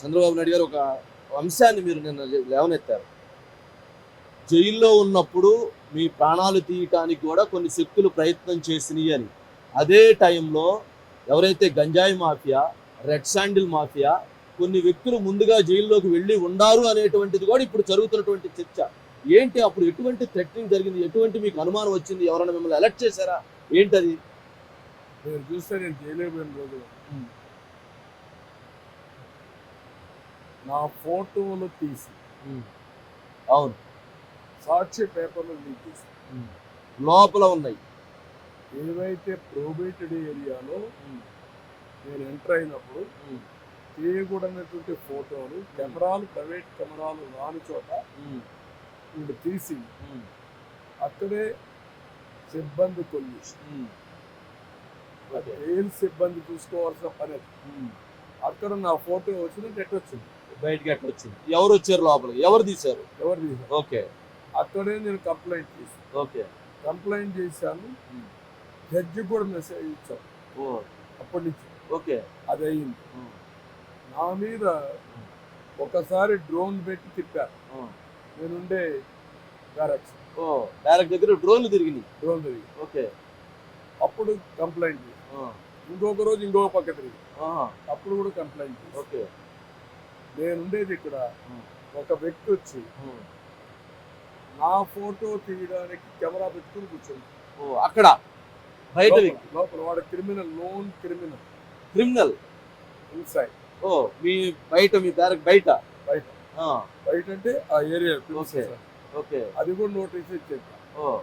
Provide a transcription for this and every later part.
చంద్రబాబు నాయుడు గారు ఒక అంశాన్ని మీరు నిన్న లేవనెత్తారు. జైల్లో ఉన్నప్పుడు మీ ప్రాణాలు తీయటానికి కూడా కొన్ని శక్తులు ప్రయత్నం చేసినాయి అని. అదే టైంలో ఎవరైతే గంజాయి మాఫియా రెడ్ శాండిల్ మాఫియా కొన్ని వ్యక్తులు ముందుగా జైల్లోకి వెళ్ళి ఉండారు అనేటువంటిది కూడా ఇప్పుడు జరుగుతున్నటువంటి చర్చ. ఏంటి అప్పుడు ఎటువంటి థ్రెటనింగ్ జరిగింది? ఎటువంటి మీకు అనుమానం వచ్చింది? ఎవరైనా మిమ్మల్ని అలర్ట్ చేశారా? ఏంటది? నేను చూస్తే నేను చేయలేకపోయిన రోజు నా ఫోటోలు తీసి. అవును. సాక్షి పేపర్లు చేసి లోపల ఉన్నాయి. ఏవైతే ప్రోబేటెడ్ ఏరియాలో నేను ఎంటర్ అయినప్పుడు తీయకూడనటువంటి ఫోటోలు కెమెరాలు ప్రైవేట్ కెమెరాలు రాని చోట వీళ్ళు తీసి అక్కడే సిబ్బంది కొన్ని జైలు సిబ్బంది చూసుకోవాల్సిన పని. అక్కడ నా ఫోటో వచ్చింది ఎట్ వచ్చింది బయటకి ఎట్లా వచ్చింది? ఎవరు వచ్చారు లోపలికి ఎవరు తీశారు? ఎవరు తీసారు ఓకే. అక్కడే నేను కంప్లైంట్ చేశాను. ఓకే. కంప్లైంట్ చేశాను. జడ్జి కూడా మెసేజ్ ఇచ్చాను ఓ. అప్పటి నుంచి. ఓకే. అది అయింది నా మీద ఒకసారి డ్రోన్ పెట్టి తిప్పారు. నేనుండే డైరెక్షన్ ఓ డైరెక్ట్ దగ్గర డ్రోన్లు తిరిగినాయి. డ్రోన్ తిరిగి. ఓకే. అప్పుడు కంప్లైంట్ ఇంకొక రోజు ఇంకొక పక్క తిరిగి. అప్పుడు కూడా కంప్లైంట్ ఓకే. నేనుండేది ఇక్కడ. ఉమ్. ఒక వ్యక్తి వచ్చి నా ఫోటో తీయడానికి కెమెరా పెట్టుకుని కూర్చోండి ఓ అక్కడ? బయట లోపల- వాడు క్రిమినల్ లోన్ క్రిమినల్ క్రిమినల్? ఇన్సైడ్ ఓ మీ బయట మీ డైరెక్ట్ బయట? బయట. బయట అంటే ఆ ఏరియా ఓకే. ఓకే. అది కూడా నోటీస్ ఇచ్చేది. ఓ.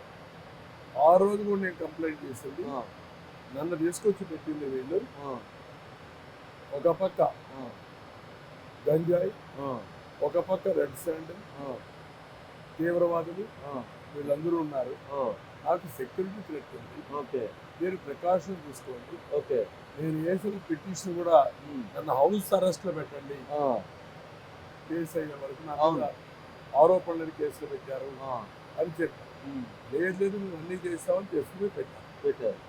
ఆ రోజు కూడా నేను కంప్లైంట్ చేసింది. నన్ను తీసుకొచ్చి పెట్టింది వీళ్ళు. ఒక పక్క. గంజాయి ఒక పక్క రెడ్ శాండిల్ ఆ, తీవ్రవాదులు వీళ్ళందరూ ఉన్నారు. నాకు సెక్యూరిటీ థ్రెట్ ఉంది. ఓకే. మీరు ప్రికాషన్ తీసుకోండి. ఓకే. నేను వేసిన పిటిషన్ కూడా నన్ను హౌస్ అరెస్ట్లో పెట్టండి. కేసు అయ్యే వరకు నా అవును. మీద ఆరోపణలను కేసులు పెట్టారు అని చెప్పాను లేదు లేదు నువ్వు అన్ని చేసావని చేసుకుని పెట్టాను పెట్టారు.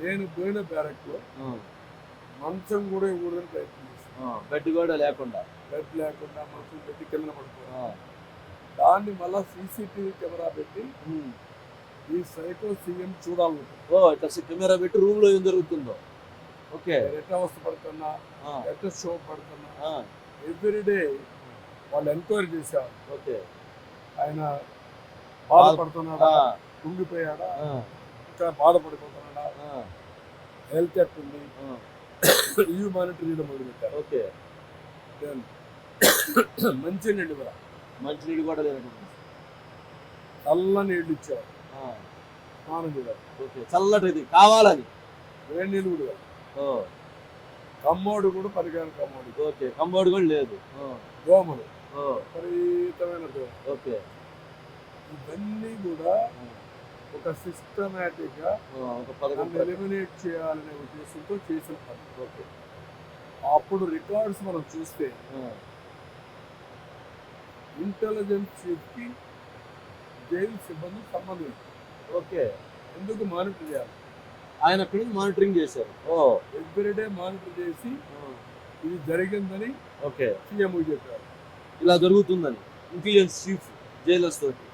నేను పోయిన బ్యారక్లో మంచం కూడా ఇవ్వడానికి ప్రయత్నం బెడ్ కూడా లేకుండా. బెడ్ లేకుండా మంచం పెట్టి కింద ఆ, దాన్ని మళ్ళా సీసీటీవీ కెమెరా పెట్టి. ఈ సైకో సీఎం చూడాలనుకుంటున్నాను ఓ ఇట్లా కెమెరా పెట్టి రూమ్లో ఏం జరుగుతుందో. ఓకే. ఎట్లా అవస్థ పడుతున్నా ఆ, ఎట్లా షో పడుతున్నా ఎవ్రీడే వాళ్ళు ఎంక్వైరీ చేసేవాళ్ళు ఓకే. ఆయన బాధపడుతున్నాడా? కుంగిపోయాడా? ఇంకా బాధపడిపోతున్నాడా? హెల్త్ ఎట్టుంది? ఇవి మానిటరీలో మొదలుపెట్టారు ఓకే. నేను మంచి నీళ్ళు కూడా. మంచినీళ్ళు కూడా లేనటువంటి చల్ల నీళ్ళు ఇచ్చేవారు ఆ, స్నానం చేయాలి. ఓకే. చల్లటిది కావాలని. వేడి నీళ్ళు కూడా. ఓ. కమ్మోడు కూడా పనికిరాని కమ్మోడు. ఓకే. కంబోర్డ్ కూడా లేదు. దోమలు. విపరీతమైన దోమ ఓకే. ఇవన్నీ కూడా ఒక సిస్టమేటిక్గా ఓ, ఒక పథకం నన్ను ఎలిమినేట్ చేయాలనే ఉద్దేశంతో చేసిన పని. ఓకే. అప్పుడు రికార్డ్స్ మనం చూస్తే ఇంటెలిజెన్స్ చీఫ్కి జైలు సిబ్బంది సంబంధం. ఓకే. ఎందుకు మానిటర్ చేయాలి? ఆయన అక్కడి నుంచి మానిటరింగ్ చేశారు. ఓ. ఎవ్రీడే మానిటర్ చేసి ఇది జరిగిందని ఓకే. సీఎం చెప్పారు. ఇలా జరుగుతుందని. ఇంటెలిజెన్స్ చీఫ్ జైలర్స్ తోటి.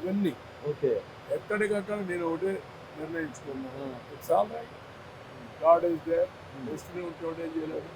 ఇవన్నీ. ఓకే. ఎక్కడికక్కడ నేను ఒకటే నిర్ణయించుకున్నాను it's all right God is there destiny ఉంటే ఒకటే చేయలేదు